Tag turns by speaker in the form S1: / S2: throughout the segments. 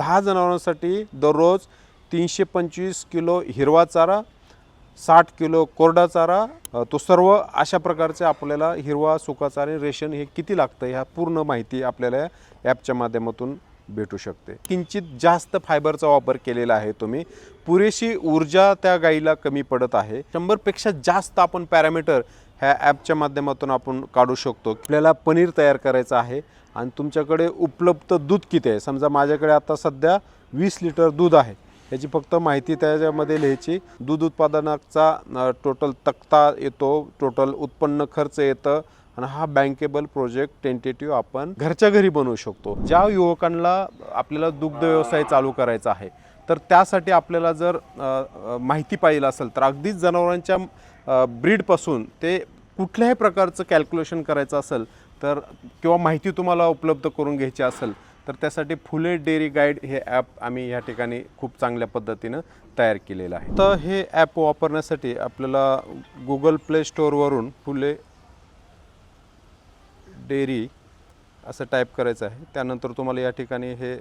S1: दहा जनावरांसाठी दररोज तीनशे पंचवीस किलो हिरवा चारा साठ किलो कोरडा चारा तो सर्व अशा प्रकारचे आपल्याला हिरवा सुका चारा रेशन हे किती लागतं ह्या पूर्ण माहिती आपल्याला या ॲपच्या माध्यमातून भेटू शकते. किंचित जास्त फायबरचा वापर केलेला आहे तुम्ही. पुरेशी ऊर्जा त्या गाईला कमी पडत आहे. शंभरपेक्षा जास्त आपण पॅरामीटर ह्या ॲपच्या माध्यमातून आपण काढू शकतो. आपल्याला पनीर तयार करायचं आहे आणि तुमच्याकडे उपलब्ध दूध किती आहे? समजा माझ्याकडे आता सध्या वीस लिटर दूध आहे. याची फक्त माहिती त्याच्यामध्ये लिहायची. दूध उत्पादनाचा टोटल तक्ता येतो टोटल उत्पन्न खर्च येतं आणि हा बँकेबल प्रोजेक्ट टेंटेटिव्ह आपण घरच्या घरी बनवू शकतो. ज्या युवकांना आपल्याला दुग्ध व्यवसाय चालू करायचा आहे तर त्यासाठी आपल्याला जर माहिती पाहिजे असेल तर अगदीच जनावरांच्या ब्रीडपासून ते कुठल्याही प्रकारचं कॅल्क्युलेशन करायचं असेल तर किंवा माहिती तुम्हाला उपलब्ध करून घ्यायची असेल तर त्यासाठी फुले डेअरी गाईड हे ॲप आम्ही या ठिकाणी खूप चांगल्या पद्धतीनं तयार केलेलं आहे. तर हे ॲप वापरण्यासाठी आपल्याला गुगल प्ले स्टोअरवरून फुले डेअरी असं टाईप करायचं आहे. त्यानंतर तुम्हाला या ठिकाणी हे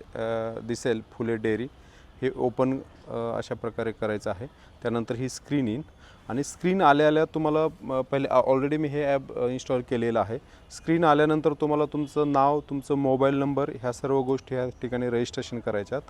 S1: दिसेल फुले डेअरी. हे ओपन अशा प्रकारे करायचं आहे. त्यानंतर ही स्क्रीन येईन आणि स्क्रीन आल्या आल्या तुम्हाला पहिले ऑलरेडी मी हे ॲप इन्स्टॉल केलेलं आहे. स्क्रीन आल्यानंतर तुम्हाला तुमचं नाव तुमचं मोबाईल नंबर ह्या सर्व गोष्टी ह्या ठिकाणी रजिस्ट्रेशन करायच्यात.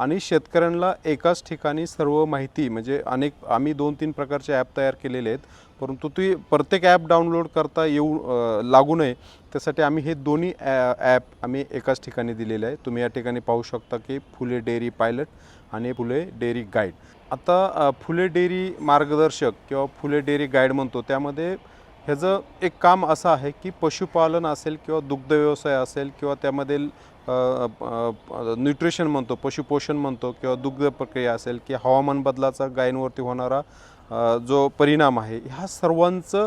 S1: आणि शेतकऱ्यांना एकाच ठिकाणी सर्व माहिती म्हणजे अनेक आम्ही दोन तीन प्रकारचे ॲप तयार केलेले आहेत. परंतु ती प्रत्येक ॲप डाउनलोड करता येऊ लागू नये. त्यासाठी आम्ही हे दोन्ही ॲप आम्ही एकाच ठिकाणी दिलेले आहे. तुम्ही या ठिकाणी पाहू शकता की फुले डेअरी पायलट आणि फुले डेअरी गाईड. आता फुले डेअरी मार्गदर्शक किंवा फुले डेअरी गाईड म्हणतो त्यामध्ये ह्याचं एक काम असं आहे की पशुपालन असेल किंवा दुग्ध व्यवसाय असेल किंवा त्यामध्ये न्यूट्रिशन म्हणतो पशुपोषण म्हणतो किंवा दुग्ध प्रक्रिया असेल की हवामान बदलाचा गायींवरती होणारा जो परिणाम आहे ह्या सर्वांचं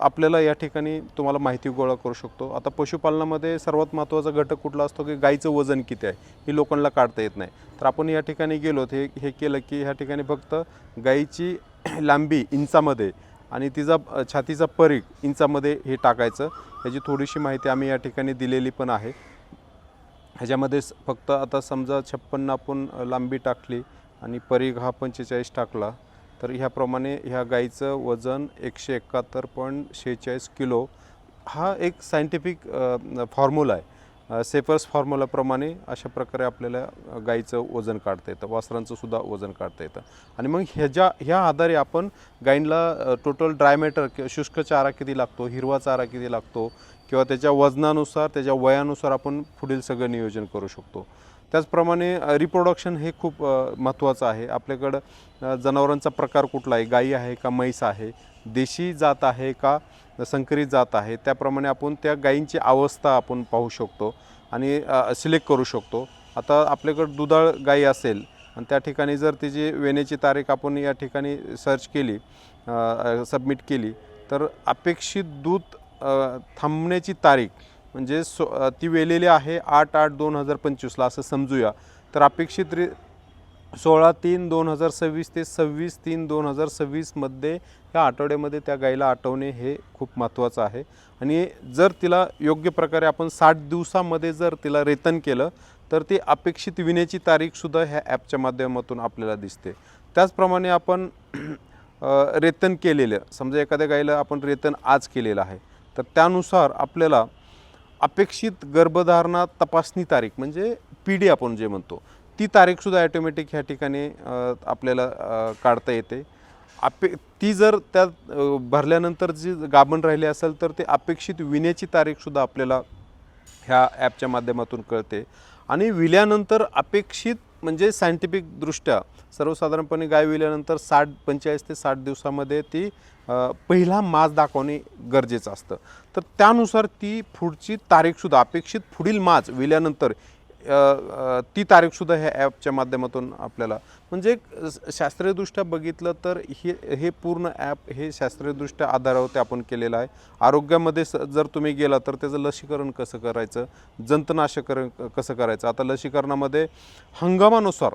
S1: आपल्याला या ठिकाणी तुम्हाला माहिती गोळा करू शकतो. आता पशुपालनामध्ये सर्वात महत्त्वाचा घटक कुठला असतो की गाईचं वजन किती आहे हे लोकांना काढता येत नाही. तर आपण या ठिकाणी गेलो हे हे केलं की ह्या ठिकाणी फक्त गाईची लांबी इंचामध्ये आणि तिचा छातीचा परीघ इंचामध्ये हे टाकायचं. ह्याची थोडीशी माहिती आम्ही या ठिकाणी दिलेली पण आहे. ह्याच्यामध्ये फक्त आता समजा छप्पन्न आपण लांबी टाकली आणि परीघ हा पंचेचाळीस टाकला तर ह्याप्रमाणे ह्या गाईचं वजन एकशे एकाहत्तर पॉईंट शेहेचाळीस किलो. हा एक सायंटिफिक फॉर्म्युला आहे. सेपर्स फॉर्म्युलाप्रमाणे अशा प्रकारे आपल्याला गाईचं वजन काढता येतं. वासरांचं सुद्धा वजन काढता येतं. आणि मग ह्याच्या ह्या आधारे आपण गाईंना टोटल ड्राय मॅटर किंवा शुष्क चारा किती लागतो हिरवा चारा किती लागतो किंवा त्याच्या वजनानुसार त्याच्या वयानुसार आपण पुढील सगळं नियोजन करू शकतो. त्याचप्रमाणे रिप्रोडक्शन हे खूप महत्त्वाचं आहे. आपल्याकडं जनावरांचा प्रकार कुठला आहे गाई आहे का? म्हैस आहे. देशी जात आहे का? संकरित जात आहे. त्याप्रमाणे आपण त्या गायींची अवस्था आपण पाहू शकतो आणि सिलेक्ट करू शकतो. आता आपल्याकडं दुधाळ गाई असेल आणि त्या ठिकाणी जर तिची वेण्याची तारीख आपण या ठिकाणी सर्च केली सबमिट केली तर अपेक्षित दूध थांबण्याची तारीख म्हणजे सो ती वेलेली आहे आठ आठ दोन हजार पंचवीसला असं समजूया. तर अपेक्षित रि सोळा तीन दोन हजार सव्वीस ते सव्वीस तीन दोन हजार सव्वीसमध्ये ह्या आठवड्यामध्ये त्या गाईला आटवणे हे खूप महत्त्वाचं आहे. आणि जर तिला योग्य प्रकारे आपण साठ दिवसामध्ये जर तिला रेतन केलं तर ती अपेक्षित विण्याची तारीखसुद्धा ह्या ॲपच्या माध्यमातून आपल्याला दिसते. त्याचप्रमाणे आपण रेतन केलेलं समजा एखाद्या गाईला आपण रेतन आज केलेलं आहे तर त्यानुसार आपल्याला अपेक्षित गर्भधारणा तपासणी तारीख म्हणजे पी डी आपण जे म्हणतो ती तारीखसुद्धा ॲटोमॅटिक ह्या ठिकाणी आपल्याला काढता येते. अपे ती जर त्यात भरल्यानंतर जी गाभण राहिली असेल तर ते अपेक्षित विण्याची तारीखसुद्धा आपल्याला ह्या ॲपच्या माध्यमातून कळते. आणि विल्यानंतर अपेक्षित म्हणजे सायंटिफिकदृष्ट्या सर्वसाधारणपणे गाय विल्यानंतर साठ पंचेचाळीस ते साठ दिवसामध्ये ती पहिला मास दाखवणे गरजेचं असतं. तर त्यानुसार ती पुढची तारीखसुद्धा अपेक्षित पुढील मास विल्यानंतर ती तारीखसुद्धा ह्या ॲपच्या माध्यमातून आपल्याला. म्हणजे शास्त्रीयदृष्ट्या बघितलं तर हे हे पूर्ण ॲप हे शास्त्रीयदृष्ट्या आधारावरती आपण केलेलं आहे. आरोग्यामध्ये स जर तुम्ही गेला तर त्याचं लसीकरण कसं करायचं? जंतनाशकरण क- कसं करायचं? आता लसीकरणामध्ये हंगामानुसार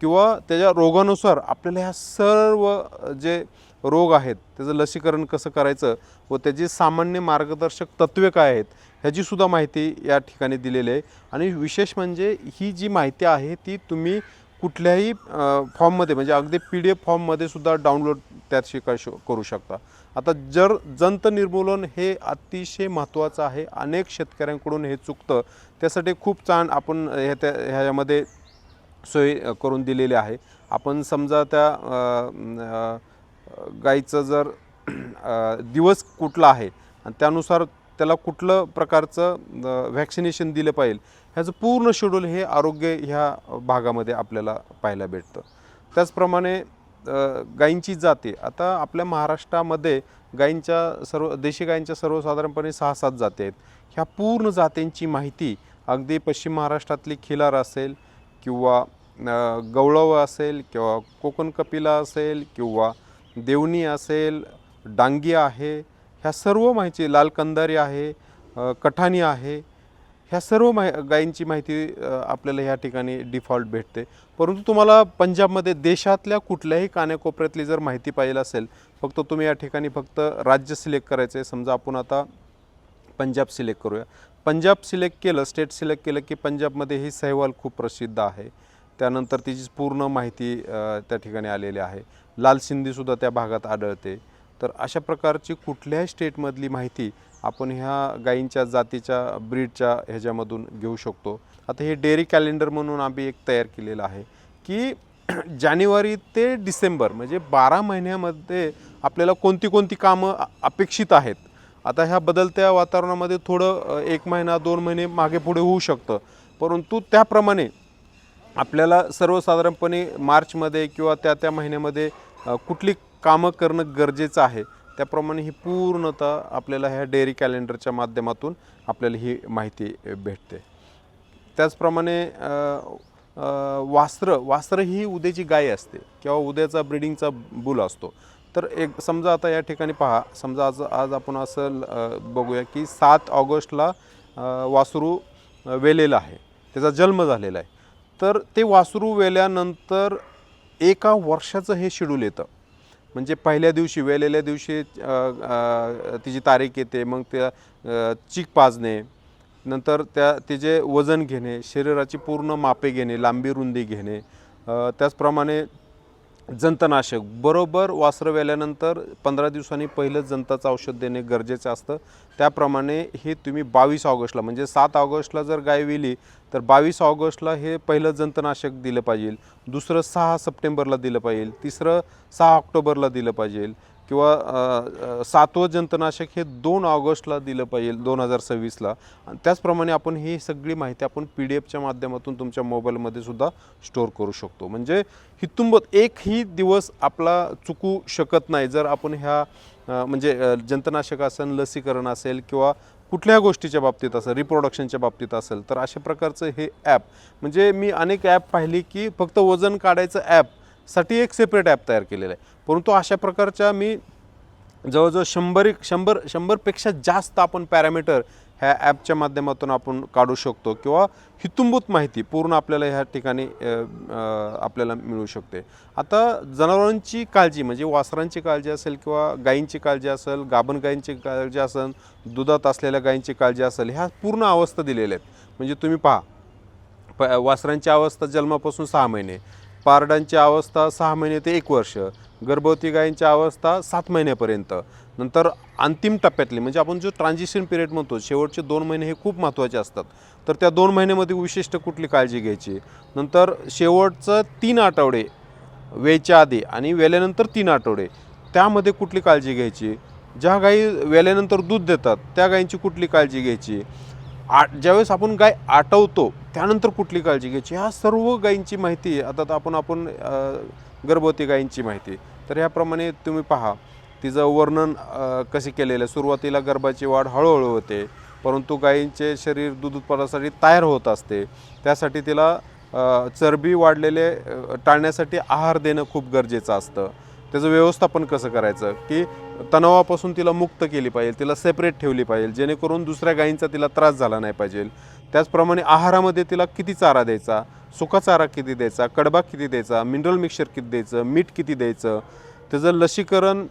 S1: किंवा त्याच्या रोगानुसार आपल्याला ह्या सर्व जे रोग आहेत त्याचं लसीकरण कसं करायचं व त्याची सामान्य मार्गदर्शक तत्वे काय आहेत ह्याचीसुद्धा माहिती या ठिकाणी दिलेली आहे. आणि विशेष म्हणजे ही जी माहिती आहे ती तुम्ही कुठल्याही फॉर्ममध्ये म्हणजे अगदी पी डी एफ फॉर्ममध्ये सुद्धा डाउनलोड त्याशी शिका करू शकता. आता जर जंत निर्मूलन हे अतिशय महत्त्वाचं आहे अनेक शेतकऱ्यांकडून हे चुकतं त्यासाठी खूप छान आपण ह्या त्या ह्याच्यामध्ये सोय करून दिलेली आहे. आपण समजा त्या गाईचं जर दिवस कुठला आहे आणि त्यानुसार त्याला कुठलं प्रकारचं व्हॅक्सिनेशन दिलं पाहिजे ह्याचं पूर्ण शेड्यूल हे आरोग्य ह्या भागामध्ये आपल्याला पाहायला भेटतं. त्याचप्रमाणे गायींची जाती आता आपल्या महाराष्ट्रामध्ये गायींच्या सर्व देशी गायींच्या सर्वसाधारणपणे सहा सात जाती आहेत. ह्या पूर्ण जातींची माहिती अगदी पश्चिम महाराष्ट्रातली खिलार असेल किंवा गवळव असेल किंवा कोकण कपिला असेल किंवा देवणी असेल डांगी आहे ह्या सर्व माहिती लाल कंदारी आहे कठाणी आहे ह्या सर्व माहि गायींची माहिती आपल्याला ह्या ठिकाणी डिफॉल्ट भेटते. परंतु तुम्हाला पंजाबमध्ये देशातल्या कुठल्याही कानाकोपऱ्यातली जर माहिती पाहिजे असेल फक्त तुम्ही या ठिकाणी फक्त राज्य सिलेक्ट करायचं आहे समजा आपण आता पंजाब सिलेक्ट करूया. पंजाब सिलेक्ट केलं स्टेट सिलेक्ट केलं की पंजाबमध्ये ही सहवाल खूप प्रसिद्ध आहे. त्यानंतर तिची पूर्ण माहिती त्या ठिकाणी आलेली आहे. लाल सिंधीसुद्धा त्या भागात आढळते. तर अशा प्रकारची कुठल्याही स्टेटमधली माहिती आपण ह्या गायींच्या जातीच्या ब्रीडच्या ह्याच्यामधून घेऊ शकतो. आता हे डेअरी कॅलेंडर म्हणून आम्ही एक तयार केलेलं आहे की जानेवारी ते डिसेंबर म्हणजे बारा महिन्यामध्ये आपल्याला कोणती कोणती कामं अपेक्षित आहेत. आता ह्या बदलत्या वातावरणामध्ये थोडं एक महिना दोन महिने मागे पुढे होऊ शकतं. परंतु त्याप्रमाणे आपल्याला सर्वसाधारणपणे मार्चमध्ये किंवा त्या त्या महिन्यामध्ये कुठली कामं करणं गरजेचं आहे. त्याप्रमाणे ही पूर्णतः आपल्याला ह्या डेअरी कॅलेंडरच्या माध्यमातून आपल्याला ही माहिती भेटते. त्याचप्रमाणे वास्त्र वास्त्र ही उद्याची गाय असते किंवा उद्याचा ब्रिडिंगचा बुल असतो. तर एक समजा आता या ठिकाणी पहा समजा आज आज आपण असं बघूया की सात ऑगस्टला वासरू वेलेला वेलेलं आहे. त्याचा जन्म झालेला आहे. तर ते वासरू वेल्यानंतर एका वर्षाचं हे शेड्यूल येतं. म्हणजे पहिल्या दिवशी वेलेल्या दिवशी तिची तारीख येते मग त्या चीक पाजणे नंतर त्या तिचे वजन घेणे शरीराची पूर्ण मापे घेणे लांबी रुंदी घेणे त्याचप्रमाणे जंतनाशक. बरोबर वासरं वेल्यानंतर पंधरा दिवसांनी पहिलं जंताचं औषध देणे गरजेचं असतं. त्याप्रमाणे हे तुम्ही बावीस ऑगस्टला म्हणजे सात ऑगस्टला जर गाय विली तर बावीस ऑगस्टला हे पहिलं जंतनाशक दिलं पाहिजे. दुसरं सहा सप्टेंबरला दिलं पाहिजे. तिसरं सहा ऑक्टोबरला दिलं पाहिजे. किंवा सातवं जंतनाशक हे दोन ऑगस्टला दिलं पाहिजे दोन हजार सव्वीसला. आणि त्याचप्रमाणे आपण ही सगळी माहिती आपण पी डी एफच्या माध्यमातून तुमच्या मोबाईलमध्ये सुद्धा स्टोअर करू शकतो. म्हणजे हितुंबत एकही दिवस आपला चुकू शकत नाही. जर आपण ह्या म्हणजे जंतनाशक असेल लसीकरण असेल किंवा कुठल्या गोष्टीच्या बाबतीत असेल रिप्रोडक्शनच्या बाबतीत असेल तर अशा प्रकारचं हे ॲप म्हणजे मी अनेक ॲप पाहिली की फक्त वजन काढायचं ॲपसाठी एक सेपरेट ॲप तयार केलेलं आहे. परंतु अशा प्रकारच्या मी जवळजवळ शंभर एक शंभर शंभरपेक्षा जास्त आपण पॅरामीटर ह्या ॲपच्या माध्यमातून आपण काढू शकतो किंवा हितुंभूत माहिती पूर्ण आपल्याला ह्या ठिकाणी आपल्याला मिळू शकते. आता जनावरांची काळजी म्हणजे वासरांची काळजी असेल किंवा गायींची काळजी असेल गाभण गायींची काळजी असेल दुधात असलेल्या गायींची काळजी असेल ह्या पूर्ण अवस्था दिलेल्या आहेत. म्हणजे तुम्ही पहा प वासरांची अवस्था जन्मापासून सहा महिने पारडांची अवस्था सहा महिने ते एक वर्ष गर्भवती गायींची अवस्था सात महिन्यापर्यंत. नंतर अंतिम टप्प्यातली म्हणजे आपण जो ट्रान्झिशन पिरियड म्हणतो शेवटचे दोन महिने हे खूप महत्त्वाचे असतात. तर त्या दोन महिन्यामध्ये विशिष्ट कुठली काळजी घ्यायची? नंतर शेवटचं तीन आठवडे वेच्या आधी आणि वेल्यानंतर तीन आठवडे त्यामध्ये कुठली काळजी घ्यायची? ज्या गायी वेल्यानंतर दूध देतात त्या गायींची कुठली काळजी घ्यायची? आ ज्यावेळेस आपण गाय आटवतो त्यानंतर कुठली काळजी घ्यायची? ह्या सर्व गायींची माहिती आता तर आपण आपण गर्भवती गायींची माहिती तर ह्याप्रमाणे तुम्ही पहा तिचं वर्णन कसे केलेलं आहे? सुरुवातीला गर्भाची वाढ हळूहळू होते परंतु गायींचे शरीर दूध उत्पादनासाठी तयार होत असते. त्यासाठी तिला चरबी वाढलेले टाळण्यासाठी आहार देणं खूप गरजेचं असतं. त्याचं व्यवस्थापन कसं करायचं? की तणावापासून तिला मुक्त केली पाहिजे तिला सेपरेट ठेवली पाहिजे जेणेकरून दुसऱ्या गायींचा तिला त्रास झाला नाही पाहिजे. त्याचप्रमाणे आहारामध्ये तिला किती चारा द्यायचा? सुका चारा किती द्यायचा? कडबा किती द्यायचा? मिनरल मिक्सचर किती द्यायचं? मीठ किती द्यायचं? त्याचं लसीकरण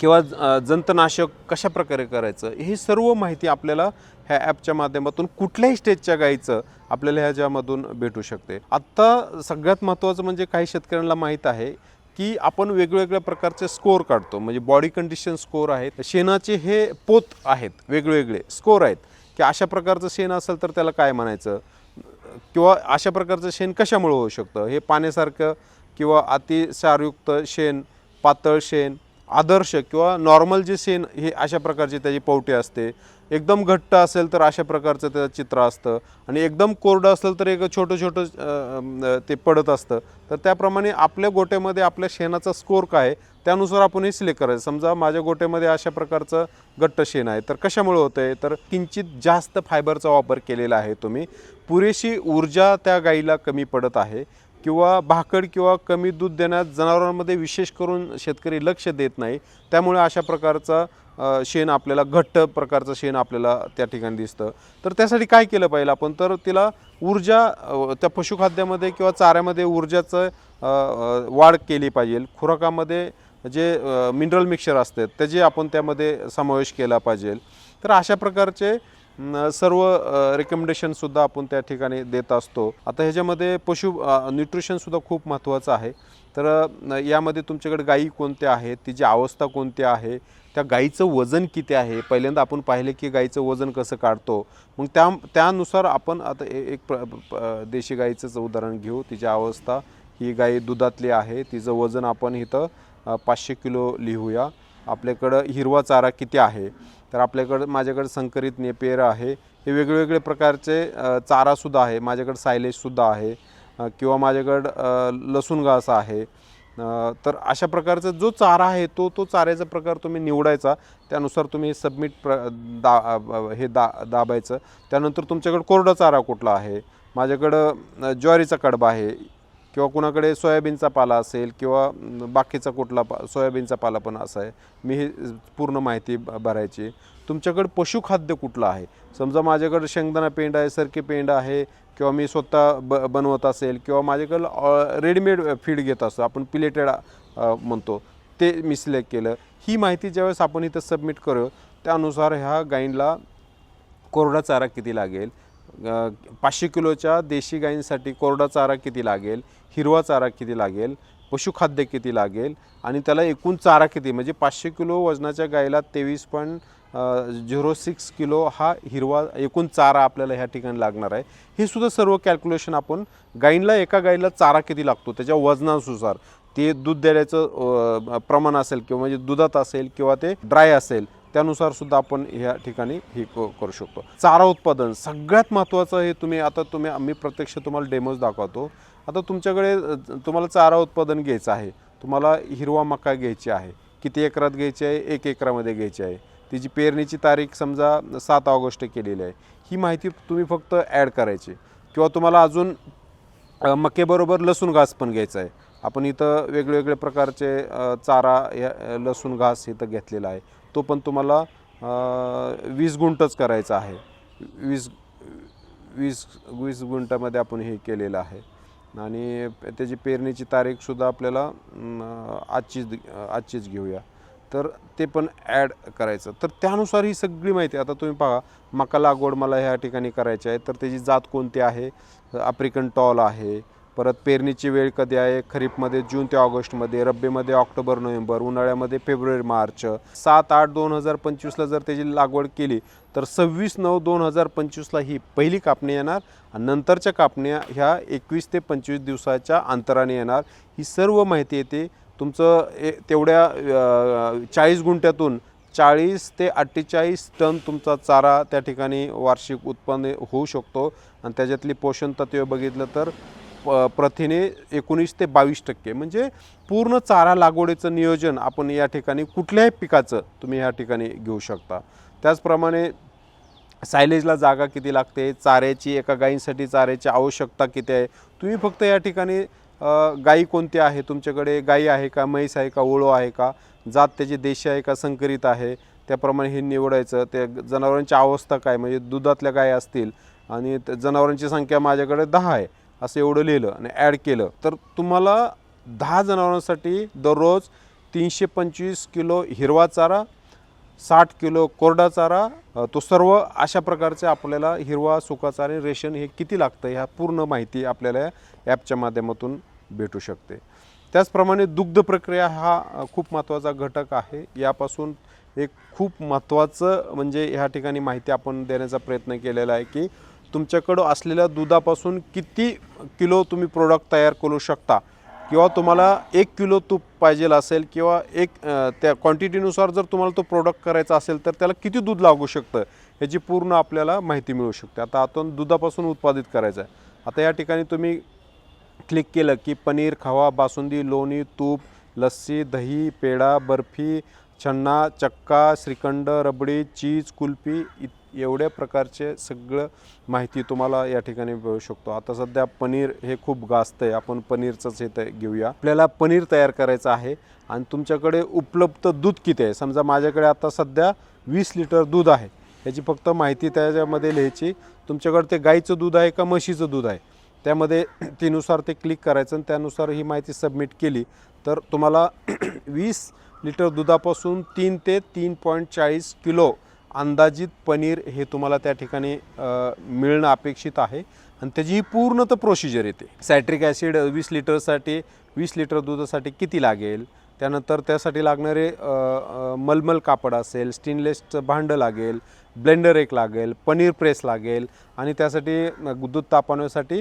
S1: किंवा जंतनाशक कशा प्रकारे करायचं? ही सर्व माहिती आपल्याला ह्या ॲपच्या माध्यमातून कुठल्याही स्टेजच्या गाईचं आपल्याला ह्याच्यामधून भेटू शकते. आत्ता सगळ्यात महत्त्वाचं म्हणजे काही शेतकऱ्यांना माहीत आहे की आपण वेगवेगळ्या प्रकारचे स्कोअर काढतो. म्हणजे बॉडी कंडिशन स्कोअर आहेत शेणाचे हे पोत आहेत वेगवेगळे स्कोअर आहेत. की अशा प्रकारचं शेण असेल तर त्याला काय म्हणायचं? किंवा अशा प्रकारचं शेण कशामुळे होऊ शकतं? हे पाण्यासारखं किंवा अतिसारयुक्त शेण पातळ शेण आदर्श किंवा नॉर्मल जे शेण हे अशा प्रकारची त्याची पवटी असते. एकदम घट्ट असेल तर अशा प्रकारचं त्याचं चित्र असतं. आणि एकदम कोरडं असेल तर एक छोटं छोटं ते पडत असतं. तर त्याप्रमाणे आपल्या गोट्यामध्ये आपल्या शेणाचा स्कोर काय त्यानुसार आपण हे सिलेक्ट करायचं. समजा माझ्या गोट्यामध्ये अशा प्रकारचं घट्ट शेण आहे तर कशामुळे होतं आहे तर किंचित जास्त फायबरचा वापर केलेला आहे तुम्ही. पुरेशी ऊर्जा त्या गाईला कमी पडत आहे किंवा भाकड किंवा कमी दूध देण्यात जनावरांमध्ये विशेष करून शेतकरी लक्ष देत नाही. त्यामुळे अशा प्रकारचा शेण आपल्याला घट्ट प्रकारचं शेण आपल्याला त्या ठिकाणी दिसतं. तर त्यासाठी काय केलं पाहिजे आपण? तर तिला ऊर्जा त्या पशुखाद्यामध्ये किंवा चाऱ्यामध्ये ऊर्जाचं वाढ केली पाहिजे. खुराकामध्ये जे मिनरल मिक्सचर असतात त्याचे आपण त्यामध्ये समावेश केला पाहिजे. तर अशा प्रकारचे सर्व रेकमेंडेशनसुद्धा आपण त्या ठिकाणी देत असतो. आता ह्याच्यामध्ये पशु न्यूट्रिशनसुद्धा खूप महत्त्वाचं आहे. तर यामध्ये तुमच्याकडे गायी कोणत्या आहेत? तिची अवस्था कोणती आहे? त्या गाईचं वजन किती आहे? पहिल्यांदा आपण पाहिले की गाईचं वजन कसं काढतो. मग त्या त्यानुसार आपण आता एक प्र देशी गाईचंच उदाहरण घेऊ. तिची अवस्था ही गाई दुधातली आहे. तिचं वजन आपण इथं पाचशे किलो लिहूया. आपल्याकडं हिरवा चारा किती आहे? तर आपल्याकडं माझ्याकडं संकरित नेपेर आहे. हे वेगवेगळे प्रकारचे चारासुद्धा आहे. माझ्याकडं सायलेजसुद्धा आहे. किंवा माझ्याकडं लसूण घास आहे. तर अशा प्रकारचा जो चारा आहे तो तो चाऱ्याचा प्रकार तुम्ही निवडायचा. त्यानुसार तुम्ही सबमिट प्र दा हे दा दाबायचं. त्यानंतर तुमच्याकडे कोरडा चारा कुठला आहे? माझ्याकडं ज्वारीचा कडबा आहे किंवा कुणाकडे सोयाबीनचा पाला असेल किंवा बाकीचा कुठला पा सोयाबीनचा पाला पण असा आहे. मी हे पूर्ण माहिती भरायची तुमच्याकडे पशुखाद्य कुठलं आहे? समजा माझ्याकडे शेंगदाणा पेंड आहे सरकी पेंड आहे किंवा मी स्वतः ब बनवत असेल किंवा माझ्याकडं रेडीमेड फीड घेत असतो आपण पिलेटेड म्हणतो ते मी सिलेक्ट केलं. ही माहिती ज्यावेळेस आपण इथं सबमिट करू त्यानुसार ह्या गाईंला कोरडा चारा किती लागेल? पाचशे किलोच्या देशी गायींसाठी कोरडा चारा किती लागेल? हिरवा चारा किती लागेल? पशुखाद्य किती लागेल? आणि त्याला एकूण चारा किती? म्हणजे पाचशे किलो वजनाच्या गायीला तेवीस पॉईंट झिरो सिक्स किलो हा हिरवा एकूण चारा आपल्याला ह्या ठिकाणी लागणार आहे. हे सुद्धा सर्व कॅल्क्युलेशन आपण गाईंला एका गाईला चारा किती लागतो? त्याच्या वजनानुसार. ते दूध देण्याचं प्रमाण असेल किंवा म्हणजे दुधात असेल किंवा ते ड्राय असेल त्यानुसार सुद्धा आपण ह्या ठिकाणी हे क- करू शकतो. चारा उत्पादन सगळ्यात महत्त्वाचं हे तुम्ही आता तुम्ही आम्ही प्रत्यक्ष तुम्हाला डेमोज दाखवतो. आता तुमच्याकडे तुम्हाला चारा उत्पादन घ्यायचं आहे. तुम्हाला हिरवा मका घ्यायची आहे. किती एकरात घ्यायची आहे? एक एकरामध्ये घ्यायची आहे. त्याची पेरणीची तारीख समजा सात ऑगस्ट केलेली आहे. ही माहिती तुम्ही फक्त ॲड करायची. किंवा तुम्हाला अजून मक्केबरोबर लसूण घास पण घ्यायचा आहे. आपण इथं वेगवेगळे प्रकारचे चारा या लसूण घास इथं घेतलेला आहे. तो पण तुम्हाला वीस गुंठच करायचा आहे. वीस वीस वीस गुंठामध्ये आपण हे केलेलं आहे. आणि त्याची पेरणीची तारीखसुद्धा आपल्याला आजचीच आजचीच घेऊया. तर ते पण ॲड करायचं. तर त्यानुसार ही सगळी माहिती आता तुम्ही पहा मका लागवड मला ह्या ठिकाणी करायची आहे. तर त्याची जात कोणती आहे? आफ्रिकन टॉल आहे. परत पेरणीची वेळ कधी आहे? खरीपमध्ये जून ते ऑगस्टमध्ये रब्बीमध्ये ऑक्टोबर नोव्हेंबर उन्हाळ्यामध्ये फेब्रुवारी मार्च. सात आठ दोन हजार पंचवीसला जर त्याची लागवड केली तर सव्वीस नऊ दोन हजार पंचवीसला ही पहिली कापणी येणार आणि नंतरच्या कापण्या ह्या एकवीस ते पंचवीस दिवसाच्या अंतराने येणार. ही सर्व माहिती येते तुमचं ए- तेवढ्या चाळीस गुंठ्यातून चाळीस ते अठ्ठेचाळीस टन तुमचा चारा त्या ठिकाणी वार्षिक उत्पन्न होऊ शकतो. आणि त्याच्यातली पोषण तत्वे बघितलं तर प- प्रथिने एकोणीस ते बावीस टक्के. म्हणजे पूर्ण चारा लागवडीचं नियोजन आपण या ठिकाणी कुठल्याही पिकाचं तुम्ही या ठिकाणी घेऊ शकता. त्याचप्रमाणे सायलेजला जागा किती लागते? चाऱ्याची एका गायींसाठी चाऱ्याची आवश्यकता किती आहे? तुम्ही फक्त या ठिकाणी गाई गायी कोणती आहे? तुमच्याकडे गाई आहे का? म्हैस आहे का? ओळो आहे का? जात त्याची देशी आहे का? संकरित आहे? त्याप्रमाणे हे निवडायचं. त्या जनावरांची अवस्था काय? म्हणजे दुधातल्या गाय असतील आणि जनावरांची संख्या माझ्याकडे दहा आहे. असं एवढं लिहिलं आणि ॲड केलं. तर तुम्हाला दहा जनावरांसाठी दररोज तीनशे पंचवीस किलो हिरवा चारा साठ किलो कोरडा चारा तो सर्व अशा प्रकारचे आपल्याला हिरवा सुका चारा आणि रेशन हे किती लागतं ह्या पूर्ण माहिती आपल्याला ॲपच्या माध्यमातून भेटू शकते. त्याचप्रमाणे दुग्ध प्रक्रिया हा खूप महत्त्वाचा घटक आहे. यापासून एक खूप महत्त्वाचं म्हणजे ह्या ठिकाणी माहिती आपण देण्याचा प्रयत्न केलेला आहे की तुमच्याकडं असलेल्या दुधापासून किती किलो तुम्ही प्रोडक्ट तयार करू शकता? किंवा तुम्हाला एक किलो तूप पाहिजे असेल किंवा एक त्या क्वांटिटीनुसार जर तुम्हाला तो प्रोडक्ट करायचा असेल तर त्याला किती दूध लागू शकतं? याची पूर्ण आपल्याला माहिती मिळू शकते. आता आपण दुधापासून उत्पादित करायचं आहे. आता या ठिकाणी तुम्ही क्लिक केलं की पनीर खवा बासुंदी लोणी तूप लस्सी दही पेढा बर्फी छन्ना चक्का श्रीखंड रबडी चीज कुल्फी इ एवढ्या प्रकारचे सगळं माहिती तुम्हाला या ठिकाणी मिळू शकतो. आता सध्या पनीर हे खूप गाजतं आहे आपण पनीरचंच हे घेऊया. आपल्याला पनीर तयार करायचं आहे आणि तुमच्याकडे उपलब्ध दूध किती आहे? समजा माझ्याकडे आता सध्या वीस लिटर दूध आहे. याची फक्त माहिती त्याच्यामध्ये लिहायची. तुमच्याकडे ते गाईचं दूध आहे का म्हशीचं दूध आहे? त्यामध्ये तीनुसार ते क्लिक करायचं आणि त्यानुसार ही माहिती सबमिट केली. तर तुम्हाला वीस लिटर दुधापासून तीन ते तीन पॉईंट चाळीस किलो अंदाजित पनीर हे तुम्हाला त्या ठिकाणी मिळणं अपेक्षित आहे. आणि त्याची ही पूर्ण तर प्रोसिजर येते. सायट्रिक ॲसिड वीस लिटरसाठी वीस लिटर दुधासाठी किती लागेल? त्यानंतर त्यासाठी लागणारे मलमल कापड असेल स्टेनलेसचं भांडं लागेल ब्लेंडर एक लागेल पनीर प्रेस लागेल आणि त्यासाठी दूध तापवण्यासाठी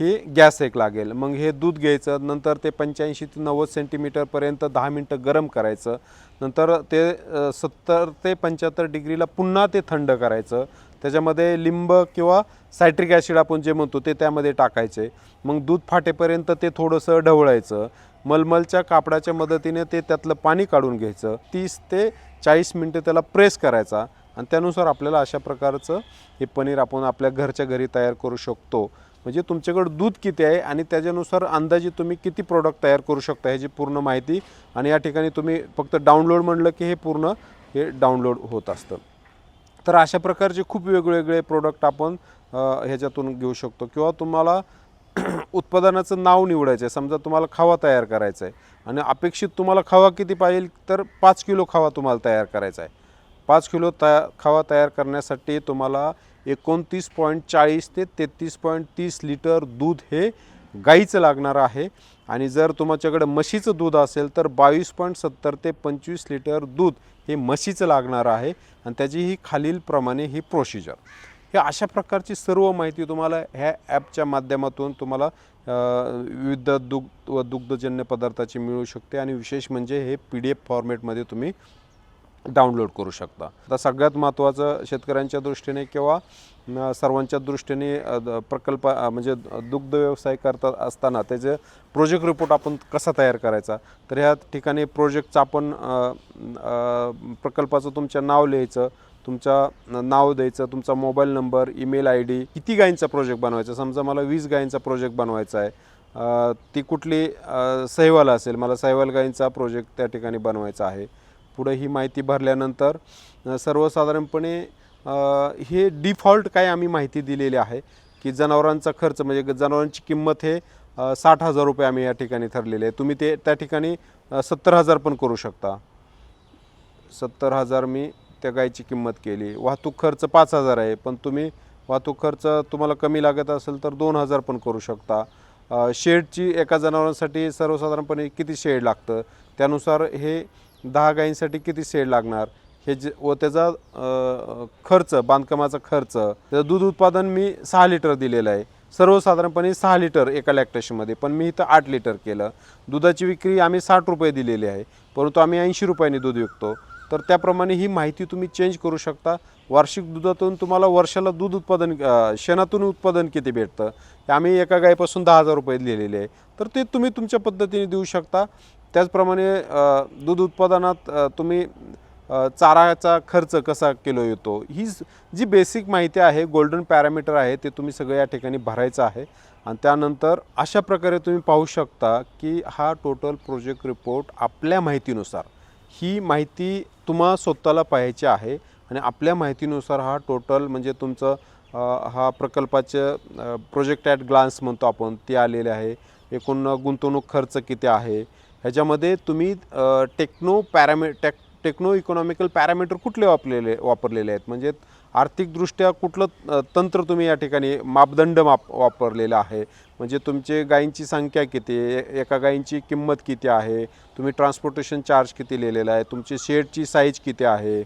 S1: ही गॅस एक लागेल. मग हे दूध घ्यायचं नंतर ते पंच्याऐंशी ते नव्वद सेंटीमीटरपर्यंत दहा मिनटं गरम करायचं नंतर ते सत्तर ते पंच्याहत्तर डिग्रीला पुन्हा ते थंड करायचं त्याच्यामध्ये लिंब किंवा सायट्रिक ॲसिड आपण जे म्हणतो ते त्यामध्ये टाकायचे. मग दूध फाटेपर्यंत ते थोडंसं ढवळायचं मलमलच्या कापडाच्या मदतीने ते त्यातलं पाणी काढून घ्यायचं. तीस ते चाळीस मिनटं त्याला प्रेस करायचा आणि त्यानुसार आपल्याला अशा प्रकारचं हे पनीर आपण आपल्या घरच्या घरी तयार करू शकतो. म्हणजे तुमच्याकडं दूध किती आहे आणि त्याच्यानुसार अंदाजे तुम्ही किती प्रोडक्ट तयार करू शकता ह्याची पूर्ण माहिती आणि या ठिकाणी तुम्ही फक्त डाउनलोड म्हणलं की हे पूर्ण हे डाउनलोड होत असतं. तर अशा प्रकारचे खूप वेगवेगळे प्रोडक्ट आपण ह्याच्यातून घेऊ शकतो किंवा तुम्हाला उत्पादनाचं नाव निवडायचं आहे. समजा तुम्हाला खवा तयार करायचा आहे. आणि अपेक्षित तुम्हाला खवा किती पाहिजे तर पाच किलो खावा तुम्हाला तयार करायचा आहे. पाच किलो तया खवा तयार करण्यासाठी तुम्हाला एकोणतीस पॉईंट चाळीस ते तेहतीस पॉईंट तीस लिटर दूध हे गाईचं लागणार आहे. आणि जर तुमच्याकडे म्हशीचं दूध असेल तर बावीस पॉईंट सत्तर ते पंचवीस लिटर दूध हे म्हशीचं लागणार आहे. आणि त्याची ही खालीलप्रमाणे ही प्रोसिजर हे अशा प्रकारची सर्व माहिती तुम्हाला ह्या ॲपच्या माध्यमातून तुम्हाला विविध दुग्ध व दुग्धजन्य पदार्थाची मिळू शकते आणि विशेष म्हणजे हे पी डी एफ फॉर्मॅटमध्ये तुम्ही डाउनलोड करू शकता. आता सगळ्यात महत्त्वाचं शेतकऱ्यांच्या दृष्टीने किंवा सर्वांच्या दृष्टीने द- प्रकल्प म्हणजे दुग्ध व्यवसाय करता असताना त्याचे प्रोजेक्ट रिपोर्ट आपण कसा तयार करायचा? तर ह्या ठिकाणी प्रोजेक्टचं आपण प्रकल्पाचं तुमचं नाव लिहायचं. तुमचा नाव द्यायचं तुमचा mobile number email I D किती गायींचा प्रोजेक्ट बनवायचा? समजा मला वीस गायींचा प्रोजेक्ट बनवायचा आहे. ती कुठली सहवाल असेल मला सहवाल गायींचा प्रोजेक्ट त्या ठिकाणी बनवायचा आहे. पुढे ही माहिती भरल्यानंतर सर्वसाधारणपणे हे डिफॉल्ट काय आम्ही माहिती दिलेली आहे की जनावरांचा खर्च म्हणजे जनावरांची किंमत हे साठ हजार रुपये आम्ही या ठिकाणी ठरलेले आहे. तुम्ही ते त्या ठिकाणी सत्तर हजार पण करू शकता. सत्तर हजार मी त्या गायची किंमत केली. वाहतूक खर्च पाच हजार आहे पण तुम्ही वाहतूक खर्च तुम्हाला कमी लागत असेल तर दोन हजार पण करू शकता. शेडची एका जनावरांसाठी सर्वसाधारणपणे किती शेड लागतं? त्यानुसार हे दहा गायींसाठी किती शेड लागणार? हे जे व त्याचा खर्च बांधकामाचा खर्च त्याचं दूध उत्पादन मी सहा लिटर दिलेलं आहे. सर्वसाधारणपणे सहा लिटर एका लॅक्टेशनमध्ये पण मी इथं आठ लिटर केलं. दुधाची विक्री आम्ही साठ रुपये दिलेली आहे परंतु आम्ही ऐंशी रुपयांनी दूध विकतो. तर त्याप्रमाणे ही माहिती तुम्ही चेंज करू शकता. वार्षिक दुधातून तुम्हाला वर्षाला दूध उत्पादन शेणातून उत्पादन किती भेटतं? आम्ही एका गायीपासून दहा हजार रुपये लिहिलेले आहे. तर ते तुम्ही तुमच्या पद्धतीने देऊ शकता. त्याचप्रमाणे दूध उत्पादनात तुम्ही चाराचा खर्च कसा केलो येतो? ही जी बेसिक माहिती आहे गोल्डन पॅरामीटर आहे ते तुम्ही सगळं या ठिकाणी भरायचं आहे. आणि त्यानंतर अशा प्रकारे तुम्ही पाहू शकता की हा टोटल प्रोजेक्ट रिपोर्ट आपल्या माहितीनुसार ही माहिती तुम्हा स्वतःला पाहायची आहे आणि आपल्या माहितीनुसार हा टोटल म्हणजे तुमचं हा प्रकल्पाचं प्रोजेक्ट ॲट ग्लान्स म्हणतो आपण ते आलेले आहे. एकूण गुंतवणूक खर्च किती आहे? ह्याच्यामध्ये तुम्ही techno पॅरामे tech techno economical parameter कुठले वापरलेले वापरलेले आहेत? म्हणजे आर्थिकदृष्ट्या कुठलं तंत्र तुम्ही या ठिकाणी मापदंड माप वापरलेलं आहे? म्हणजे तुमचे गायींची संख्या किती आहे? एका गायींची किंमत किती आहे? तुम्ही ट्रान्सपोर्टेशन चार्ज किती लिहिलेला आहे? तुमची शेडची साईज किती आहे?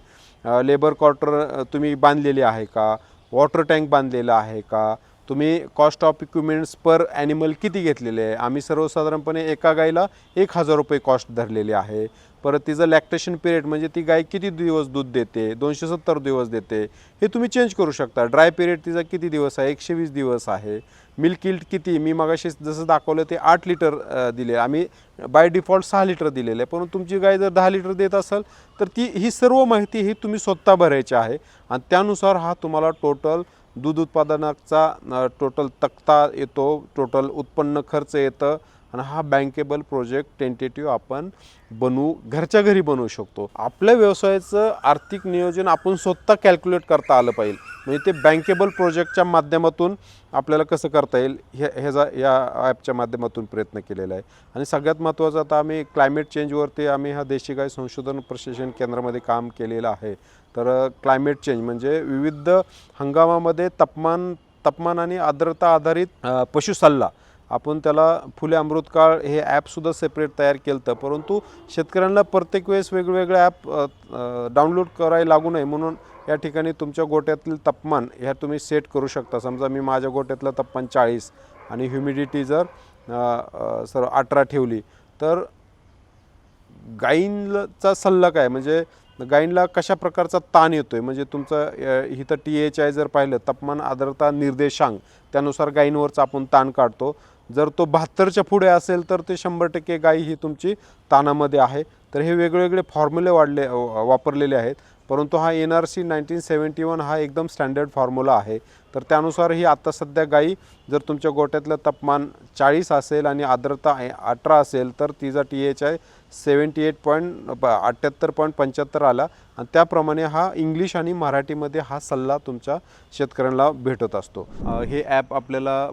S1: लेबर क्वार्टर तुम्ही बांधलेली आहे का? वॉटर टँक बांधलेला आहे का? तुम्ही cost of equipments per animal किती घेतलेले आहे? आम्ही सर्वसाधारणपणे एका गायीला एक हजार रुपये कॉस्ट धरलेली आहे. परत तिचं लॅक्टेशन पिरियड म्हणजे ती गाय किती दिवस दूध देते? दोनशे सत्तर दिवस देते. हे तुम्ही चेंज करू शकता. ड्राय पिरियड तिचा किती दिवस आहे? एकशे वीस दिवस आहे. मिल्क इल्ट किती? मी मगाशी जसं दाखवलं ते आठ लिटर दिले. आम्ही बाय डिफॉल्ट सहा लिटर दिलेलं. आहे परंतु तुमची गाय जर दहा लिटर देत असेल तर ती ही सर्व माहिती ही तुम्ही स्वतः भरायची आहे. आणि त्यानुसार हा तुम्हाला टोटल दूध उत्पादनाचा टोटल तक्ता येतो. टोटल उत्पन्न खर्च येतं. आणि हा बँकेबल प्रोजेक्ट टेंटेटिव्ह आपण बनवू घरच्या घरी बनवू शकतो. आपल्या व्यवसायाचं आर्थिक नियोजन आपण स्वतः कॅल्क्युलेट करता आलं पाहिजे. म्हणजे ते बँकेबल प्रोजेक्टच्या माध्यमातून आपल्याला कसं करता येईल हे ह्याचा या ॲपच्या माध्यमातून प्रयत्न केलेला आहे. आणि सगळ्यात महत्त्वाचं आता आम्ही क्लायमेट चेंजवरती आम्ही हा देशी गाय संशोधन प्रशिक्षण केंद्रामध्ये काम केलेलं आहे. तर क्लायमेट चेंज म्हणजे विविध हंगामामध्ये तापमान तापमान आणि आर्द्रता आधारित पशुसल्ला आपण त्याला फुले अमृतकाळ हे ॲपसुद्धा सेपरेट तयार केलं होतं परंतु शेतकऱ्यांना प्रत्येक वेळेस वेगवेगळे ॲप डाउनलोड करायला लागू नये. म्हणून या ठिकाणी तुमच्या गोट्यातील तापमान ह्या तुम्ही सेट करू शकता. समजा मी माझ्या गोट्यातलं तापमान चाळीस आणि ह्युमिडिटी जर सर अठरा ठेवली तर गाईंचा सल्ला काय? म्हणजे गाईंला कशा प्रकारचा ताण येतो आहे म्हणजे तुमचं इथं टी एच आय जर पाहिलं तापमान आर्द्रता निर्देशांक त्यानुसार गाईंवरचा आपण ताण काढतो. जर तो बहात्तरच्या पुढे असेल तर ते शंभर टक्के गायी ही तुमची तानामध्ये आहे. तर हे वेगवेगळे फॉर्म्युले वाढले वापरलेले आहेत. परंतु हा N R C nineteen seventy one हा एकदम स्टँडर्ड फॉर्म्युला आहे. तर त्यानुसार ही आत्ता सध्या गायी जर तुमच्या गोट्यातलं तापमान चाळीस असेल आणि आर्द्रता अठरा असेल तर तिचा T H I seventy eight point अठ्ठ्याहत्तर पॉईंट पंच्याहत्तर आला. आणि त्याप्रमाणे हा इंग्लिश आणि मराठीमध्ये हा सल्ला तुमच्या शेतकऱ्यांना भेटत असतो. हे ॲप आपल्याला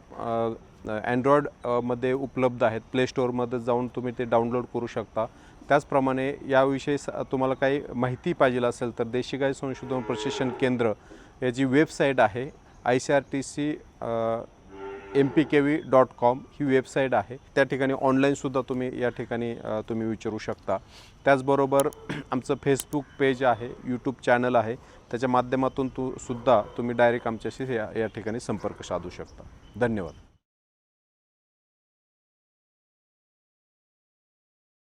S1: अँड्रॉइडमध्ये उपलब्ध आहेत. प्ले स्टोअरमध्ये जाऊन तुम्ही ते डाउनलोड करू शकता. त्याचप्रमाणे याविषयी स- तुम्हाला काही माहिती पाहिजे असेल तर देशी गाय संशोधन प्रशिक्षण केंद्र याची वेबसाईट आहे I C R T C M P K V dot com he website आहे. त्या ठिकाणी ऑनलाईनसुद्धा तुम्ही या ठिकाणी तुम्ही विचारू शकता. त्याचबरोबर आमचं फेसबुक पेज आहे यूट्यूब चॅनल आहे. त्याच्या माध्यमातून तू सुद्धा तुम्ही डायरेक्ट आमच्याशी या या ठिकाणी संपर्क साधू शकता. धन्यवाद.